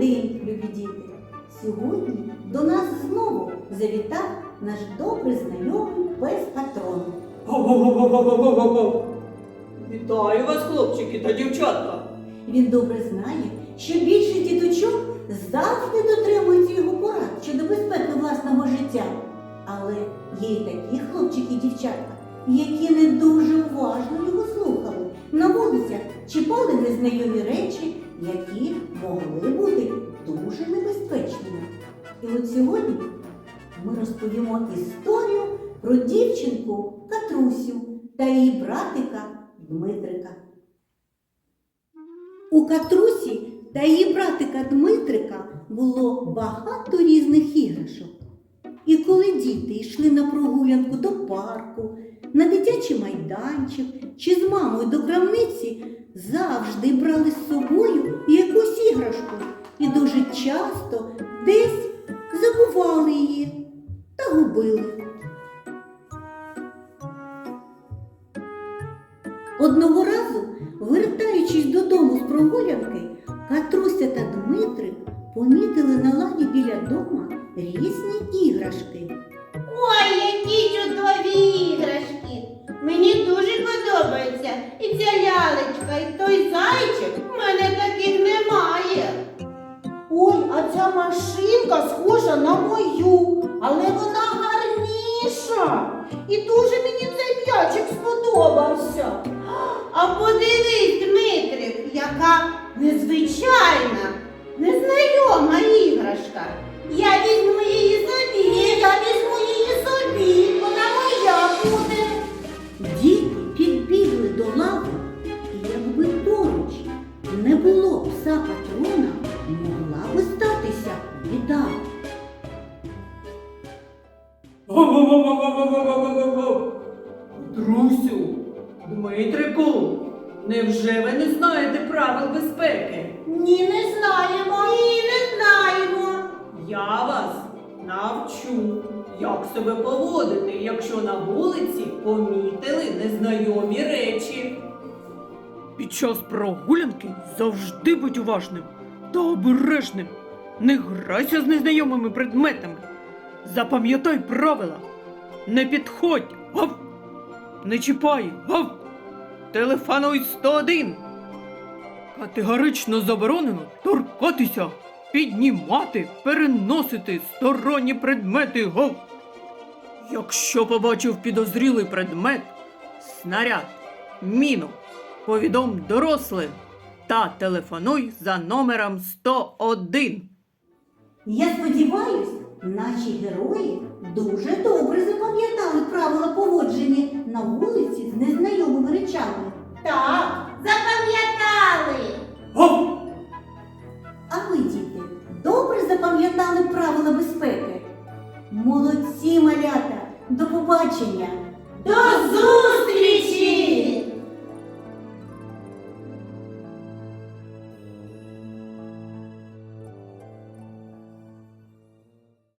день, любі діти! Сьогодні до нас знову завітав наш добрий знайомий пес патрон. Вітаю вас, хлопчики та дівчатка. Він добре знає, що більшість діточок завжди дотримуються його порад щодо безпеки власного життя. Але є й такі хлопчики і дівчатка, які не дуже уважно його слухали. На вулицях чіпали незнайомі речі, які могли бути дуже небезпечними. І от сьогодні ми розповімо історію про дівчинку Катрусю та її братика Дмитрика. У Катрусі та її братика Дмитрика було багато різних іграшок. І коли діти йшли на прогулянку до парку, на дитячий майданчик чи з мамою до крамниці, завжди брали з собою якусь іграшку і дуже часто десь забували її та губили. Одного разу, вертаючись додому з прогулянки, Катруся та Дмитрик помітили на лані біля дома різні іграшки. Ой, які чудові і ця лялечка, і той зайчик. У мене таких немає. Ой, а ця машинка схожа на мою, але вона гарніша. І дуже мені цей м'ячик сподобався. А подивись, Дмитрик, яка незвичайна, Друзю, Дмитрику, невже ви не знаєте правил безпеки? Ні, не знаємо, ні, не знаємо. Я вас навчу, як себе поводити, якщо на вулиці помітили незнайомі речі. Під час прогулянки завжди будь уважним та обережним. Не грайся з незнайомими предметами. Запам'ятай правила. Не підходь, гав! Не чіпай, гав! Телефонуй 101. Категорично заборонено торкатися, піднімати, переносити сторонні предмети гов. Якщо побачив підозрілий предмет, снаряд, міну, повідом дорослим та телефонуй за номером 101. Я сподіваюсь, наші герої дуже добре запам'ятали Так, запам'ятали. Гов! А ви, діти, добре запам'ятали правила безпеки? Молодці, малята! До побачення! До зустрічі!